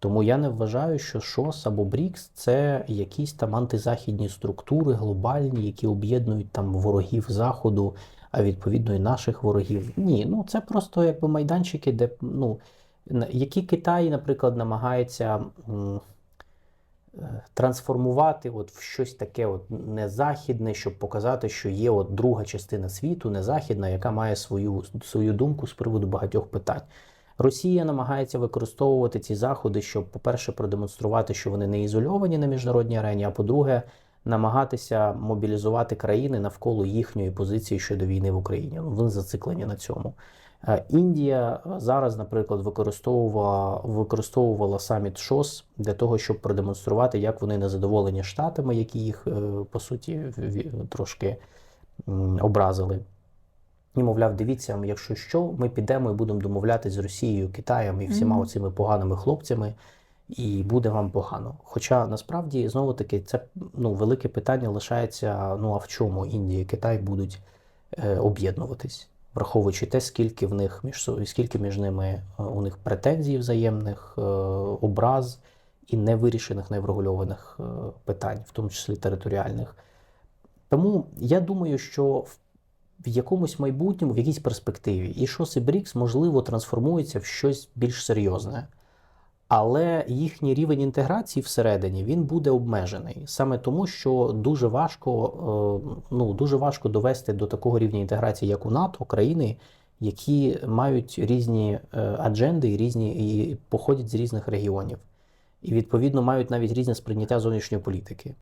Тому я не вважаю, що ШОС або БРІКС це якісь там антизахідні структури глобальні, які об'єднують там ворогів Заходу, а відповідно і наших ворогів. Ні, ну це просто якби майданчики, де ну які Китай, наприклад, намагається. е, Трансформувати от в щось таке от незахідне, щоб показати, що є от друга частина світу, незахідна, яка має свою, свою думку з приводу багатьох питань. Росія намагається використовувати ці заходи, щоб, по-перше, продемонструвати, що вони не ізольовані на міжнародній арені, а по-друге, намагатися мобілізувати країни навколо їхньої позиції щодо війни в Україні. Ну, Вони зациклені на цьому. Е, Індія зараз, наприклад, використовувала, використовувала саміт ШОС для того, щоб продемонструвати, як вони незадоволені штатами, які їх е, по суті трошки образили. І, мовляв, дивіться, якщо що, ми підемо і будемо домовлятися з Росією, Китаєм і всіма Мгм. оцими поганими хлопцями, і буде вам погано. Хоча насправді знову таки це ну, велике питання лишається: ну а в чому Індія і Китай будуть е, об'єднуватись, враховуючи те, скільки в них між скільки між ними е, у них претензій взаємних, е, образ і невирішених, неврегульованих е, питань, в тому числі територіальних. Тому я думаю, що в в якомусь майбутньому, в якійсь перспективі, і ШОС і БРІКС, можливо, трансформуються в щось більш серйозне. Але їхній рівень інтеграції всередині він буде обмежений саме тому, що дуже важко, е, ну, дуже важко довести до такого рівня інтеграції, як у НАТО, країни, які мають різні е, адженди і різні і походять з різних регіонів, і відповідно мають навіть різне сприйняття зовнішньої політики.